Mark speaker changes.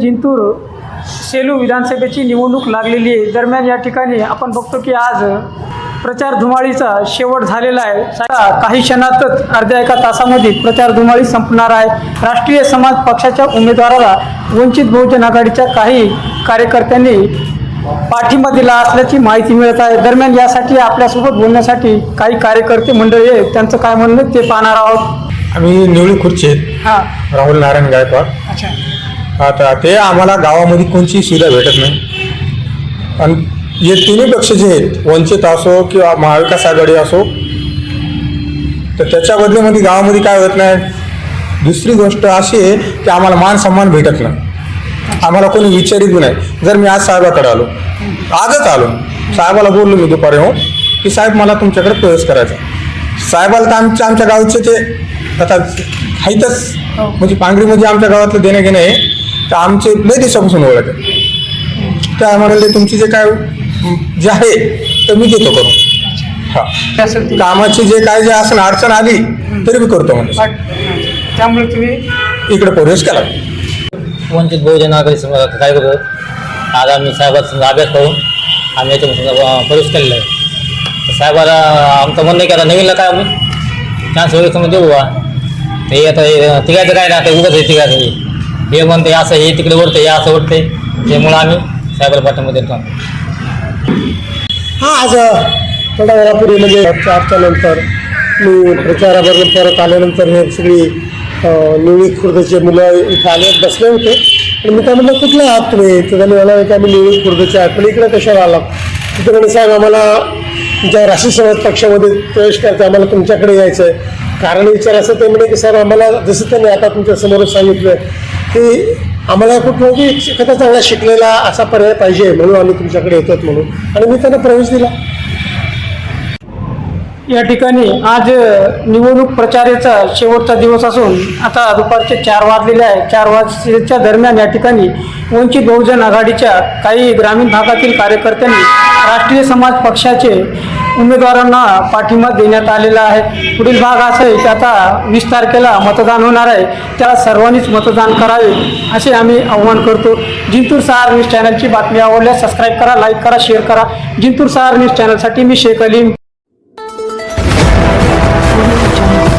Speaker 1: जिंतूर सेलू विधानसभेची निवडणूक लागलेली आहे. दरम्यान या ठिकाणी आपण बघतो की आज प्रचार धुमाळीचा शेवट झालेला आहे. काही क्षणातच अर्ध्या एका तासामध्ये प्रचार धुमाळी संपणार आहे. राष्ट्रीय समाज पक्षाच्या उमेदवाराला वंचित बहुजन आघाडीच्या काही कार्यकर्त्यांनी पाठिंबा दिला असल्याची माहिती मिळत आहे. दरम्यान यासाठी आपल्यासोबत बोलण्यासाठी काही कार्यकर्ते मंडळी आहेत. त्यांचं काय म्हणणं ते पाहणार आहोत.
Speaker 2: आम्ही निवळी खुर्ची आहेत.
Speaker 1: हां.
Speaker 2: राहुल नारायण गायकवाड.
Speaker 1: अच्छा.
Speaker 2: आता ते आम्हाला गावामध्ये कोणची सुविधा भेटत नाही. आणि हे तिन्ही पक्ष जे आहेत वंचित असो किंवा महाविकास आघाडी असो तर त्याच्या बदल्यामध्ये गावामध्ये काय होत नाही. दुसरी गोष्ट अशी आहे की आम्हाला मान सन्मान भेटत नाही. आम्हाला कोणी विचारित नाही. जर मी आज साहेबाकडे आलो आजच आलो साहेबाला बोललो मी दुपारी हो की साहेब मला तुमच्याकडे प्रवेश करायचा साहेबाला तर आमच्या आमच्या गावचे ते आता आहेतच म्हणजे पांगरीमध्ये आमच्या गावातलं देणं घेणं आहे. तर आमचे लय दिवसापासून ओळख आहे. त्या म्हणाले तुमची जे काय जे आहे तर मी देतो करून. हा. कामाची जे काय जे असं अडचण आली तरी मी करतो म्हणजे
Speaker 1: त्यामुळे तुम्ही
Speaker 2: इकडे प्रवेश केला.
Speaker 3: वंचित बहुजन आघाडी समजा काय करतो? आज आम्ही साहेबाचा समजा अभ्यास करून आम्ही याच्यामध्ये समजा प्रवेश केलेला आहे. तर साहेबाला आमचं म्हणणं आहे की आता नवीनला काय आम्ही चान्स वगैरे समजा देऊ बा ते आता हे तिघायचं काय नाही आता उगाच आहे तिघायचं हे. म्हणते असं हे तिकडे वरते हे असं वरते त्यामुळं आम्ही सायबर पाठामध्ये येतो.
Speaker 4: हा आज थोड्या वेळापूर्वी म्हणजे चारच्या नंतर मी प्रचाराबरोबर परत आल्यानंतर हे सगळी अ, निवळी खुर्दचे मुलं इथं आले बसले होते. आणि मी त्या म्हणलं कुठले आहात तुम्ही? तर त्यांनी म्हणाले की आम्ही निवळी खुर्दचे आहात. पण इकडे कशावर आला तिथे म्हणे साहेब आम्हाला तुमच्या राष्ट्रीय समाज पक्षामध्ये प्रवेश करायचा आम्हाला तुमच्याकडे यायचं आहे कारण विचार असं ते म्हणे की साहेब आम्हाला जसं त्यांनी आता तुमच्यासमोर सांगितलं की आम्हाला कुठं की एखादा चांगला शिकलेला असा पर्याय पाहिजे म्हणून आम्ही तुमच्याकडे येतो म्हणून. आणि मी त्यांना प्रवेश दिला.
Speaker 1: या ठिकाणी आज निवडणूक प्रचाराचा शेवटचा दिवस असून आता दुपारचे चार वाजलेले आहे. चार वाजच्या दरम्यान या ठिकाणी वंचित बहुजन आघाडीच्या काही ग्रामीण भागातील कार्यकर्त्यांनी राष्ट्रीय समाज पक्षाचे उमेदवारांना पाठिंबा देण्यात आलेला आहे. पुढील भाग असा आहे की आता वीस तारखेला मतदान होणार आहे. त्या सर्वांनीच मतदान करावे असे आम्ही आव्हान करतो. जिंतूर सहार न्यूज चॅनलची बातमी आवडल्यास सबस्क्राईब करा लाईक करा शेअर करा. जिंतूर सहार न्यूज चॅनलसाठी मी शेख अलीम. জন্য